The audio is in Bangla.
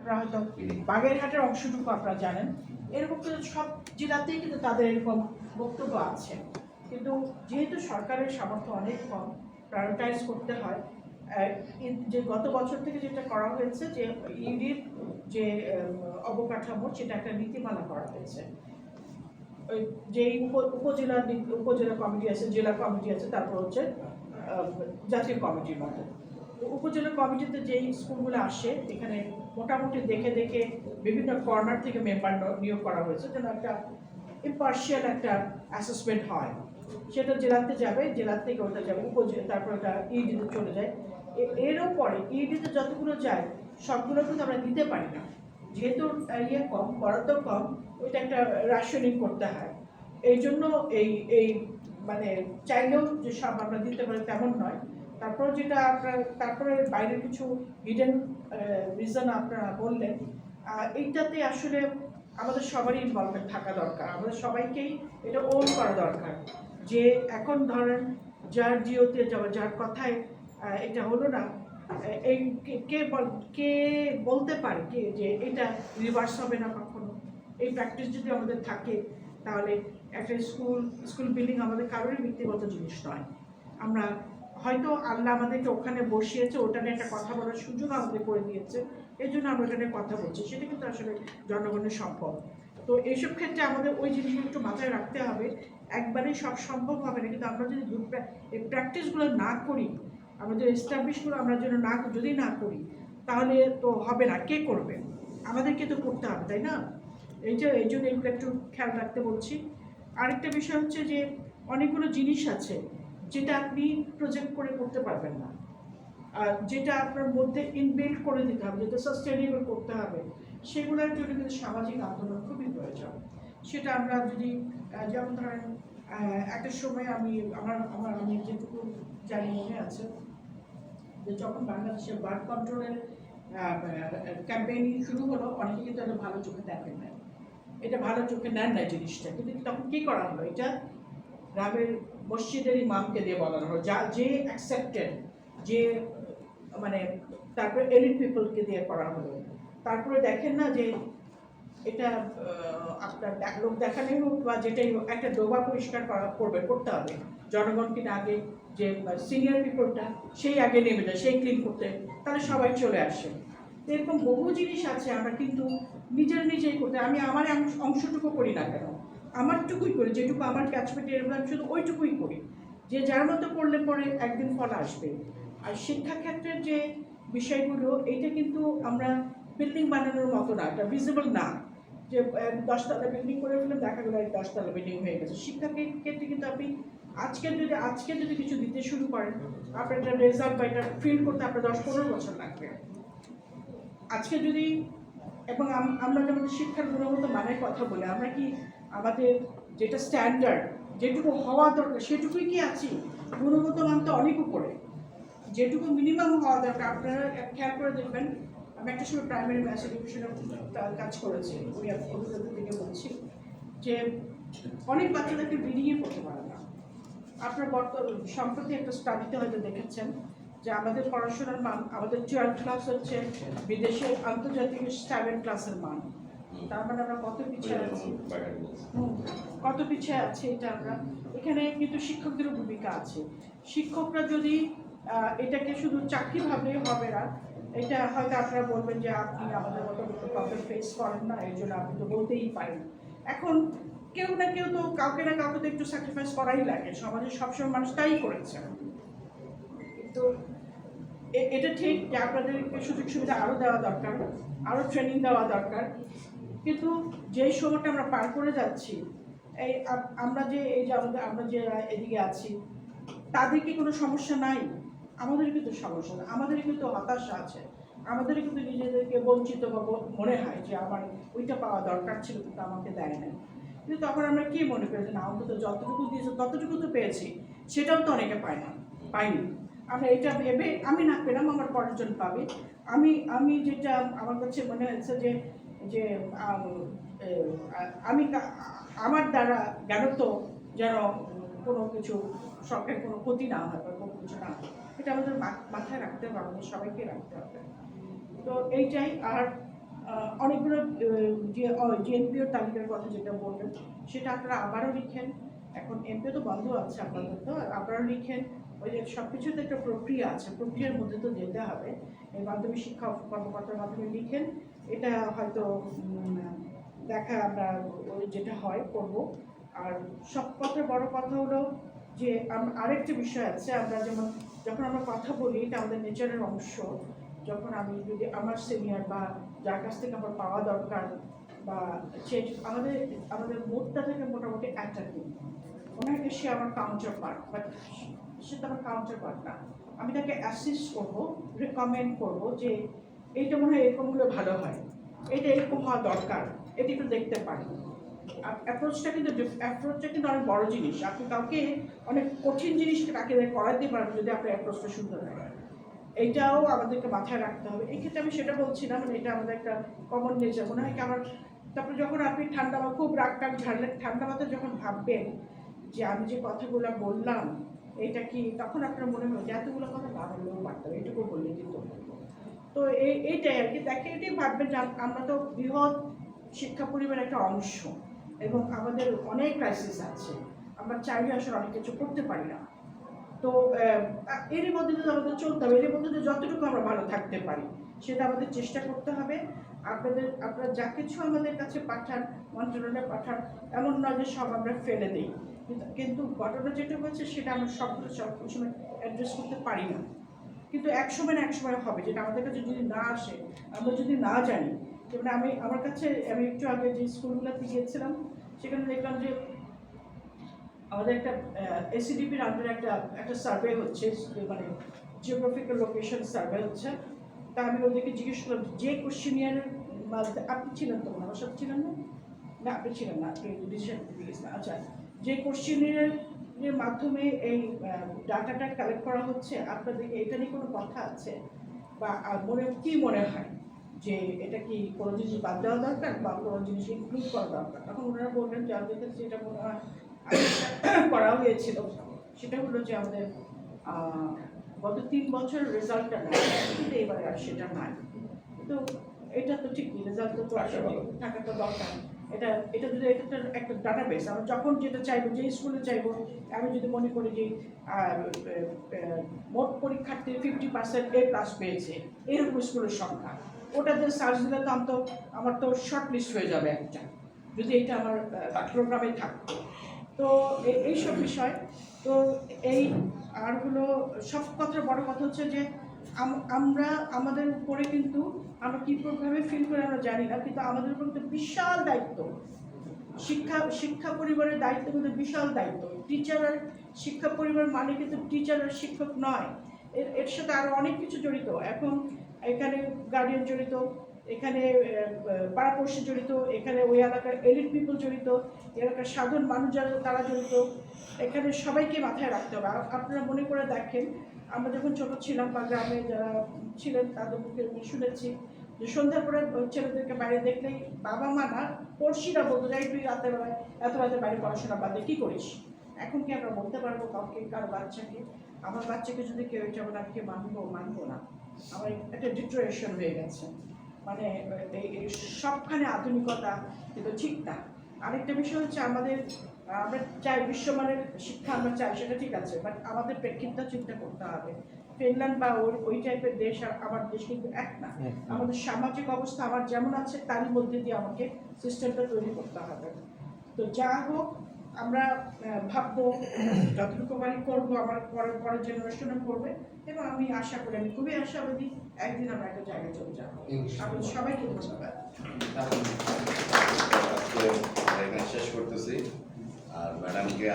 আপনারা হয়তো বাগেরহাটের অংশটুকু আপনারা জানেন। এরকম কিন্তু সব জেলাতেই কিন্তু তাদের এরকম বক্তব্য আছে। কিন্তু যেহেতু সরকারের সামর্থ্য অনেক কম প্রায়োরিটাইজ করতে হয় যে গত বছর থেকে যেটা করা হয়েছে যে ইডির যে অবকাঠামো সেটা একটা নীতিমালা করা হয়েছে। ওই যে উপ- উপজেলা উপজেলা কমিটি আছে জেলা কমিটি আছে তারপর হচ্ছে জাতীয় কমিটির মতো। উপজেলা কমিটিতে যেই স্কুলগুলো আসে, এখানে মোটামুটি দেখে দেখে বিভিন্ন কর্নার থেকে মেম্বার নিয়োগ করা হয়েছে, যেন একটা ইম্পার্শিয়াল একটা অ্যাসেসমেন্ট হয়। সেটা জেলাতে যাবে, জেলার থেকে ওটা যাবে উপজেলা তারপর ওটা ইডিতে চলে যায়। এরও পরে ইডিতে যতগুলো যায়, সবগুলো কিন্তু আমরা দিতে পারি না। যেহেতু ইয়ে কম, বরাদ্দ কম, ওইটা একটা রাশনিং করতে হয়। এই জন্য এই এই মানে চাইলেও যে সব আমরা দিতে পারি তেমন নয়। তারপর যেটা আপনার, তারপরে বাইরে কিছু হিডেন রিজন আপনারা বললেন এইটাতে আসলে আমাদের সবারই ইনভলভমেন্ট থাকা দরকার। আমাদের সবাইকেই এটা ওন করা দরকার যে এখন ধরেন যার জিওতে যাওয়া, যার কথায় এটা হলো না এই কে- কে বল- কে বলতে পারে কে যে এটা রিভার্স হবে না কখনো? এই প্র্যাকটিস যদি আমাদের থাকে, তাহলে একটা স্কুল স্কুল বিল্ডিং আমাদের কারোরই ব্যক্তিগত জিনিস নয়। আমরা হয়তো আল্লাহ আমাদেরকে ওখানে বসিয়েছে, ওটা নিয়ে একটা কথা বলার সুযোগ আমাদের করে দিয়েছে। এই জন্য আমরা ওখানে কথা বলছি। সেটা কিন্তু আসলে জনগণের সম্ভব তো এইসব ক্ষেত্রে আমাদের ওই জিনিসগুলো একটু মাথায় রাখতে হবে। একবারেই সব সম্ভব হবে না। কিন্তু আমরা যদি এই প্র্যাকটিসগুলো না করি আমাদের এস্টাবলিশগুলো আমরা যেন না যদি না করি, তাহলে তো হবে না। কে করবে? আমাদেরকে তো করতে হবে, তাই না? এই যে, এই জন্য একটু খেয়াল রাখতে বলছি। আরেকটা বিষয় হচ্ছে যে, অনেকগুলো জিনিস আছে। যেটা আপনি প্রজেক্ট করে করতে পারবেন না। আর যেটা আপনার মধ্যে ইনবিল্ড করে দিতে হবে, যেটা সাস্টেনেবল করতে হবে, সেগুলোর জন্য কিন্তু সামাজিক আন্দোলন খুবই প্রয়োজন। সেটা আমরা যদি যেমন ধরেন একটা সময় আমি, আমার আমার আমি যেটুকু জানি মনে আছে, যে যখন বাংলাদেশের বার্ড কন্ট্রোলের ক্যাম্পেইন শুরু হলো, অনেকে কিন্তু ভালো চোখে দেখেন না এটা ভালো চোখে নেন না জিনিসটা। কিন্তু তখন কী করা হলো? এটা গ্রামের মসজিদের ইমামকে দিয়ে বলানো হলো, যা যে অ্যাকসেপ্টেড যে মানে তারপরে এলিট পিপলকে দিয়ে করা হলো। তারপরে দেখেন না যে এটা আপনার লোক দেখানোই হোক বা যেটাই হোক, একটা ডোবা পরিষ্কার করা, করবে, করতে হবে। জনগণকে না আগে যে সিনিয়র পিপলটা সেই আগে নেমে যায়, সেই ক্লিন করতে, তাহলে সবাই চলে আসে। এরকম বহু জিনিস আছে, আমরা কিন্তু নিজের নিজেই করতে, আমি আমার অংশ- অংশটুকু করি না কেন? আমারটুকুই করি, যেটুকু আমার ক্যাচমেন্টে এরকম আমি শুধু ওইটুকুই করি। যে যার মতো করলে পরে একদিন ফল আসবে। আর শিক্ষাক্ষেত্রের যে বিষয়গুলো, এইটা কিন্তু আমরা বিল্ডিং বানানোর মতো না, এটা ভিজিবল না। যে দশতলা বিল্ডিং করে ফেলে দেখা গেলো দশতলা বিল্ডিং হয়ে গেছে। শিক্ষা ক্ষেত্রে কিন্তু আপনি আজকে যদি আজকে যদি কিছু দিতে শুরু করেন, আপনার একটা রেজাল্ট বা এটা ফিল করতে আপনার দশ পনেরো বছর লাগবে। আজকে যদি, এবং আমরা যেমন শিক্ষার গুণগত মানের কথা বলি, আমরা কি আমাদের যেটা স্ট্যান্ডার্ড যেটুকু হওয়া দরকার, সেটুকুই কি আছি? গুণগত মান তো অনেক উপরে। যেটুকু মিনিমাম হওয়া দরকার, আপনারা খেয়াল করে দেখবেন, আমি একটা সময় প্রাইমারি ম্যাথ এডুকেশনে কাজ করেছি, ওই অভিজ্ঞতা থেকে বলছি, যে অনেক বাচ্চাদেরকে রিডিংয়ে পড়তে পারে না। আপনার বর্তমান সম্প্রতি একটা স্টাডিতে হয়তো দেখেছেন, যে আমাদের পড়াশোনার মান, আমাদের টুয়েলভ ক্লাস হচ্ছে, বিদেশে আন্তর্জাতিক সেভেন ক্লাসের মান। তার মানে আমরা কত পিছিয়ে আছি? কত পিছিয়ে আছে এটা আমরা? এখানে কিন্তু শিক্ষকদেরও ভূমিকা আছে। শিক্ষকরা যদি এটাকে শুধু চাকরি ভাবলেই হবে না এটা হয়তো আপনারা বলবেন যে আপনি আমাদের মতো প্রবলেম ফেস করেন না এই জন্য আপনি তো বলতেই পারেন। এখন কেউ না কেউ তো কাউকে না কাউকে তো একটু স্যাক্রিফাইস করাই লাগে। সমাজে সবসময় মানুষ তাই করেছে। কিন্তু এটা ঠিক যে আপনাদেরকে সুযোগ সুবিধা আরও দেওয়া দরকার আরও ট্রেনিং দেওয়া দরকার। কিন্তু যেই সময়টা আমরা পার করে যাচ্ছি, এই আমরা যে, এই যে আমাদের, আমরা যে এদিকে আছি, তাদের কি কোনো সমস্যা নাই? আমাদের কিন্তু সমস্যা আমাদের কিন্তু হতাশা আছে। আমাদের কিন্তু নিজেদেরকে বঞ্চিত মনে হয় যে আমার ওইটা পাওয়া দরকার ছিল, কিন্তু আমাকে দেয় না কিন্তু তখন আমরা কি মনে করি যে, না, অন্তত যতটুকু দিয়েছে, ততটুকু তো পেয়েছি। সেটাও তো অনেকে পায় না পাইনি আমরা এটা ভেবে, আমি না পেলাম, আমার পরের পাবে। আমি আমি যেটা আমার কাছে মনে হয়েছে যে যে আম, আমার দ্বারা জ্ঞানত যেন কোনো কিছু শখের কোনো ক্ষতি না হয় বা কোনো কিছু না হয় এটা আমাদের মাথায় রাখতে হবে আমাদের সবাইকে রাখতে হবে। তো এইটাই আর অনেকগুলো যে জেএনপিওর তালিকার কথা যেটা বললেন সেটা আপনারা আবারও লিখেন। এখন এমপিও তো বন্ধ আছে আপনাদের আপাতত আপনারা লিখেন ওই যে সব কিছুতে একটা প্রক্রিয়া আছে প্রক্রিয়ার মধ্যে তো যেতে হবে। এই মাধ্যমিক শিক্ষা কর্মকর্তার মাধ্যমে লিখেন এটা হয়তো দেখা আমরা ওই যেটা হয়, করব। আর সব কথা বড় কথা হলো যে আরেকটা বিষয় আছে, আমরা যেমন, যখন আমরা কথা বলি, এটা আমাদের নেচারের অংশ। যখন আমি যদি আমার সিনিয়র বা যার কাছ থেকে আমার পাওয়া দরকার বা সে, আমাদের আমাদের মুডটা থেকে মোটামুটি মনে হয় সে আমার কাউন্টার পার্ট বাট সে তো আমার কাউন্টার পার্ট না। আমি তাকে অ্যাসিস্ট করব রেকমেন্ড করব যে এইটা মনে হয় এরকম হলে ভালো হয়। এটা এরকম হওয়া দরকার, এটা একটু দেখতে পারি অ্যাপ্রোচটা কিন্তু অ্যাপ্রোচটা কিন্তু অনেক বড় জিনিস। আপনি কাউকে অনেক কঠিন জিনিসকে তাকে করাতে পারবেন যদি আপনার অ্যাপ্রোচটা সুন্দর হয়। এইটাও আমাদেরকে মাথায় রাখতে হবে। এই ক্ষেত্রে আমি সেটা বলছি না মানে এটা আমাদের একটা কমন নেচার মনে হয় কি আমার, তারপরে যখন আপনি ঠান্ডা খুব রাগ টাগ ঝাড়লেন ঠান্ডা মাথায় যখন ভাববেন যে আমি যে কথাগুলো বললাম এটা কি, তখন আপনার মনে হয় যে এতগুলো কথা না বললেও পারতাম এটুকু বললে কিন্তু। তো এই, এইটাই আর কি। দেখে এটাই ভাববেন যে আমরা তো বৃহৎ শিক্ষা পরিবারের একটা অংশ এবং আমাদের অনেক ক্রাইসিস আছে। আমরা চাইলে আসলে অনেক কিছু করতে পারি না। তো এরই মধ্যে যদি আমাদের চলতে হবে এর মধ্যে যতটুকু আমরা ভালো থাকতে পারি, সেটা আমাদের চেষ্টা করতে হবে। আপনাদের, আপনারা যা কিছু আমাদের কাছে পাঠান, মন্ত্রণালয়ে পাঠান, এমন নয় যে সব আমরা ফেলে দিই। কিন্তু ঘটনা যেটা হয়েছে সেটা আমরা সবগুলো সব সময় অ্যাড্রেস করতে পারি না। কিন্তু এক সময় না এক সময় হবে, যেটা আমাদের কাছে যদি না আসে, আমরা যদি না জানি যেমন আমি, আমার কাছে, আমি একটু আগে যে স্কুলগুলোতে গিয়েছিলাম, সেখানে দেখলাম যে আমাদের একটা এসিডিপির আন্ডারে একটা একটা সার্ভে হচ্ছে মানে জিওগ্রাফিক্যাল লোকেশন সার্ভে হচ্ছে। তা আমি ওদেরকে জিজ্ঞেস করলাম যে কোশ্চেনিয়ারের মাঝে আপনি ছিলেন তো আমার সাথে ছিলেন না? না, আপনি ছিলেন না, আপনি ডিসিশন আচ্ছা যে কোশ্চেনিয়ারের মাধ্যমে এই ডাটাটা কালেক্ট করা হচ্ছে? আপনাদেরকে এটা নিয়ে কোনো কথা আছে? বা মনে কি মনে হয় যে এটা কি কোনো জিনিস বাদ দেওয়া দরকার বা কোনো জিনিস ইনক্লুড করা দরকার? তখন ওনারা বললেন যে আমাদের কাছে যেটা মনে হয় করা হয়েছিল সেটা হলো যে আমাদের গত তিন বছর রেজাল্টটা নাই কিন্তু এবারে আর সেটা নাই। তো এটা তো ঠিকই রেজাল্ট তো আসলে তো দরকার। এটা এটা যদি এটা একটা ডাটাবেস আমরা যখন যেটা চাইব, যে স্কুলে চাইব, আমি যদি মনে করি যে মোট পরীক্ষার্থী ফিফটি পার্সেন্ট এ প্লাস পেয়েছে, এরকম স্কুলের সংখ্যা। ওটাতে সার্চ দিলে তো আমার তো আমার তো শর্ট লিস্ট হয়ে যাবে একটা, যদি এটা আমার প্রোগ্রামে থাকতো। তো এইসব বিষয়। তো এই, আর হলো, সব কথার বড় কথা হচ্ছে যে আম- আমরা, আমাদের উপরে কিন্তু আমরা কীভাবে ফিল করে আমরা জানি না, কিন্তু আমাদের উপর কিন্তু বিশাল দায়িত্ব। শিক্ষা শিক্ষা পরিবারের দায়িত্ব কিন্তু বিশাল দায়িত্ব। টিচার আর শিক্ষা পরিবার মানে কিন্তু টিচার আর শিক্ষক নয়। এর এর সাথে আরও অনেক কিছু জড়িত। এখন এখানে গার্ডিয়ান জড়িত, এখানে পাড়াপড়শি জড়িত, এখানে ওই এলাকার এলিট পিপল জড়িত এলাকার সাধারণ মানুষ যারা তারা জড়িত। এখানে সবাইকে মাথায় রাখতে হবে। আপনারা মনে করে দেখেন আমরা যখন ছোট ছিলাম বা গ্রামে যারা ছিলেন তাদের মুখে শুনেছি যে সন্ধ্যার পরে ছেলেদেরকে বাইরে দেখলেই বাবা মা না, পড়শিরা বলতো, যাই তুই রাতের বেলায়, এত রাতে বাইরে পড়াশোনা বাদে, কী করিস? এখন কি আমরা বলতে পারব কাউকে, কারও বাচ্চাকে? আমার বাচ্চাকে যদি কেউ এটা বলে আমি মানবো মানবো না। আমার একটা ডিট্রেশন হয়ে গেছে। মানে সবখানে আধুনিকতা কিন্তু ঠিক না। আরেকটা বিষয় হচ্ছে আমাদের আমরা চাই বিশ্বমানের শিক্ষা আমরা চাই সেটা ঠিক আছে বাট আমাদের প্রেক্ষিতটা চিন্তা করতে হবে। ফিনল্যান্ড বা ওই ওই টাইপের দেশ আর আমার দেশ কিন্তু এক না। আমাদের সামাজিক অবস্থা আমার যেমন আছে তারই মধ্যে দিয়ে আমাকে সিস্টেমটা তৈরি করতে হবে। তো যা হোক আমরা ভাববো যতটুকু পারি করব আমার পরের পরের জেনারেশনে করবে এবং আমি আশা করি আমি খুবই আশাবাদী একদিন আমরা একটা জায়গায় চলে যাব। আমাদের সবাইকে ধন্যবাদ। আজকে এখানে শেষ করতেছি। আর ম্যাডামকে